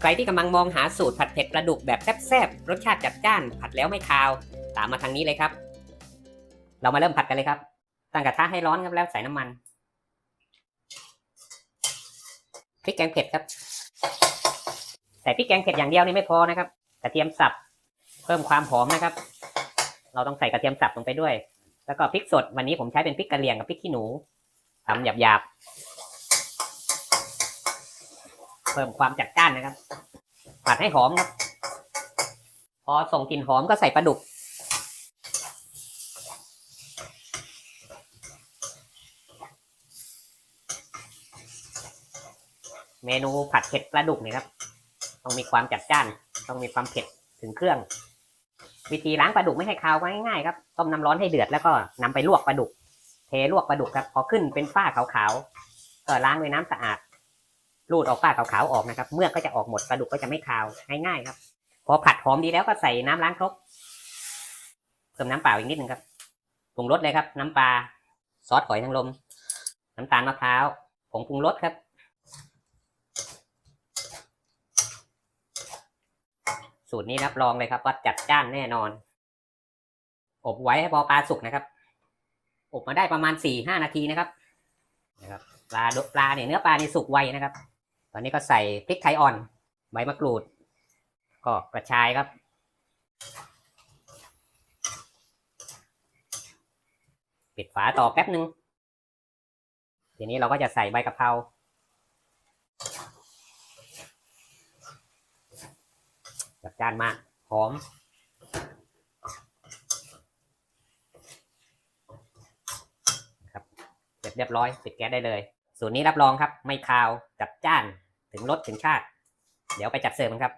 ใครที่กำลังมองหาสูตรผัดเผ็ดปลาดุกแบบแซ่บๆ รสชาติจัดจ้าน ผัดแล้วไม่คาว ตามมาทางนี้เลยครับ เรามาเริ่มผัดกันเลยครับ ตั้งกระทะให้ร้อนครับแล้วใส่น้ำมันพริกแกงเผ็ดครับ ใส่พริกแกงเผ็ดอย่างเดียวนี่ไม่พอนะครับ กระเทียมสับ เพิ่มความหอมนะครับ เราต้องใส่กระเทียมสับลงไปด้วย แล้วก็พริกสดวันนี้ผมใช้เป็นพริกกระเหรี่ยงกับพริกขี้หนูทำหยาบ เพิ่มความจัดจ้านนะครับ ผัดให้หอมครับ พอส่งกลิ่นหอมก็ใส่ปลาดุก เมนูผัดเผ็ดปลาดุกเนี่ยครับ ต้องมีความจัดจ้าน ต้องมีความเผ็ดถึงเครื่อง วิธีล้างปลาดุกไม่ให้คาวง่ายๆครับ ต้มน้ำร้อนให้เดือดแล้วก็นำไปลวกปลาดุก เทลวกปลาดุกครับ พอขึ้นเป็นฝ้าขาวๆก็ล้างด้วยน้ำสะอาด รูดออกฝ้าขาวๆออกนะครับ เมื่อกก็จะออกหมดปลาดุกก็จะไม่คาวง่ายๆครับ พอผัดหอมดีแล้วก็ใส่น้ำล้างครกเพิ่มน้ำเปล่าอีกนิดนึงครับปรุงรสเลยครับ น้ำปลาซอสหอยนางรมน้ำตาลมะพร้าวผงปรุงรสครับ สูตรนี้รับรองเลยครับว่าจัดจ้านแน่นอน อบไว้ให้พอปลาสุกนะครับ อบมาได้ประมาณสี่ห้านาทีนะครับนะครับปลาปลาเนี่ยเนื้อปลานี่สุกไวนะครับ ตอนนี้ก็ใส่พริกไทยอ่อน ใบมะกรูด ก็กระชายครับ ปิดฝาต่อแป๊บหนึ่งทีนี้เราก็จะใส่ใบกะเพราจัดจ้านมาก หอม ครับ เสร็จเรียบร้อย ปิดแก๊สได้เลย สูตรนี้รับรองครับ ไม่คาวจัดจ้านถึงรสถึงชาติ เดี๋ยวไปจัดเสิร์ฟกันครับ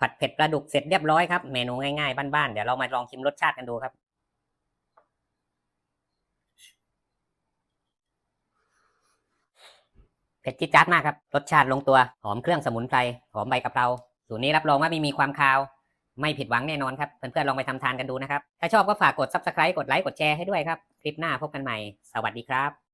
ผัดเผ็ดปลาดุกเสร็จเรียบร้อยครับ เมนูง่ายๆบ้านๆเดี๋ยวเรามาลองชิมรสชาติกันดูครับเผ็ดจี๊ดจ๊าดมากครับ รสชาติลงตัว หอมเครื่องสมุนไพร หอมใบกะเพรา สูตรนี้รับรองว่าไม่มีความคาว ไม่ผิดหวังแน่นอนครับ เพื่อนๆลองไปทำทานกันดูนะครับ ถ้าชอบก็ฝากกด subscribe กดไลค์กดแชร์ให้ด้วยครับ คลิปหน้าพบกันใหม่ สวัสดีครับ